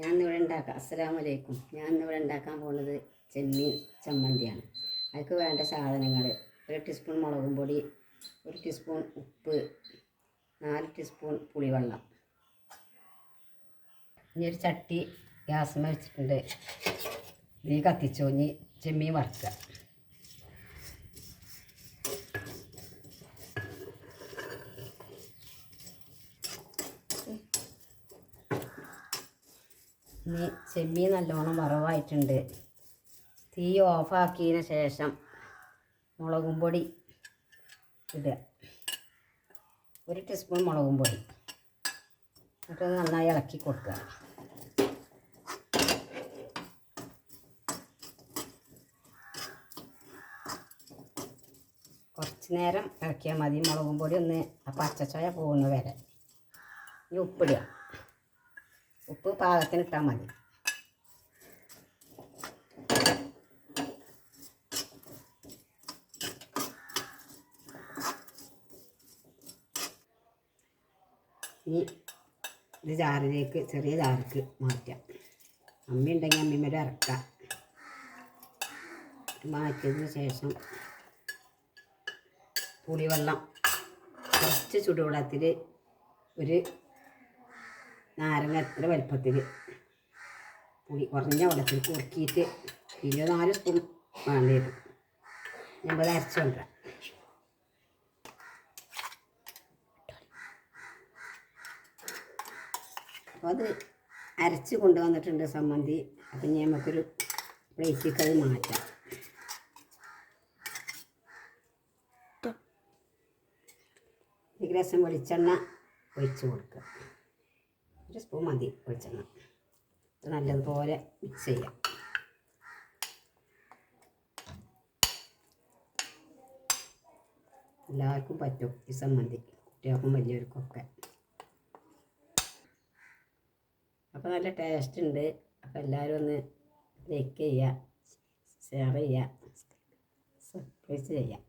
ഞാൻ ഇന്നിവിടെ ഉണ്ടാക്കാം. അസ്സലാമലൈക്കും ഞാൻ ഇന്നിവിടെ ഉണ്ടാക്കാൻ പോകുന്നത് ചെമ്മീൻ ചമ്മന്തിയാണ്. അതിക്ക് വേണ്ട സാധനങ്ങൾ ഒരു ടീസ്പൂൺ മുളകും പൊടി ഒരു ടീസ്പൂൺ ഉപ്പ് നാല് ടീസ്പൂൺ പുളിവെള്ളം. ഇനി ഒരു ചട്ടി ഗ്യാസ് വെച്ചിട്ടുണ്ട്. നീ കത്തിച്ചോഞ്ഞ് ചെമ്മീൻ വറുക്കുക. ഇനി ചെമ്മീൻ നല്ലോണം വറവായിട്ടുണ്ട്. തീ ഓഫാക്കിയതിന് ശേഷം മുളകും പൊടി ഇടുക. ഒരു ടീസ്പൂൺ മുളകും പൊടി. എന്നിട്ട് നന്നായി ഇളക്കി കൊടുക്കുക. കുറച്ച് നേരം ഇളക്കിയാൽ മതി. മുളകും പൊടി ഒന്ന് ആ പച്ചച്ചോയ പോകുന്ന വരെ. ഇനി ഉപ്പിടുക. ഉപ്പ് പാകത്തിന് ഇട്ടാൽ മതി. ഈ ഇത് ജാറിലേക്ക് ചെറിയ ജാറിക്ക് മാറ്റാം. അമ്മ ഉണ്ടെങ്കിൽ അമ്മീമ്മേടെ ഇറക്കാം. മാറ്റിയതിന് ശേഷം പുളിവെള്ളം കുറച്ച് ചുടുവെള്ളത്തിൽ ഒരു നാരങ്ങ എത്ര വലുപ്പത്തിൽ പുളി കുറഞ്ഞ വെള്ളത്തിൽ കുറുക്കിയിട്ട് പിന്നെ നാല് സ്പൂൺ വേണ്ടി വരും. നമ്മൾ അരച്ച് കൊണ്ടുവരാം. അപ്പോൾ അത് അരച്ച് കൊണ്ടുവന്നിട്ടുണ്ട് സമ്മന്തി. അപ്പം ഇനി നമുക്കൊരു പ്ലേറ്റിലേക്ക് അത് മാറ്റാം. ഒരു രസം വെളിച്ചെണ്ണ ഒഴിച്ച് കൊടുക്കുക. ഒരു സ്പൂൺ മതി വെളിച്ചെണ്ണ. ഇത് നല്ലതുപോലെ മിക്സ് ചെയ്യാം. എല്ലാവർക്കും പറ്റും. ഈ സമ്മന്തി കുട്ടികൾക്കും വലിയവർക്കൊക്കെ. അപ്പോൾ നല്ല ടേസ്റ്റ് ഉണ്ട്. അപ്പോൾ എല്ലാവരും ഒന്ന് ലൈക്ക് ചെയ്യുക ഷെയർ ചെയ്യുക സബ്സ്ക്രൈബ് ചെയ്യുക.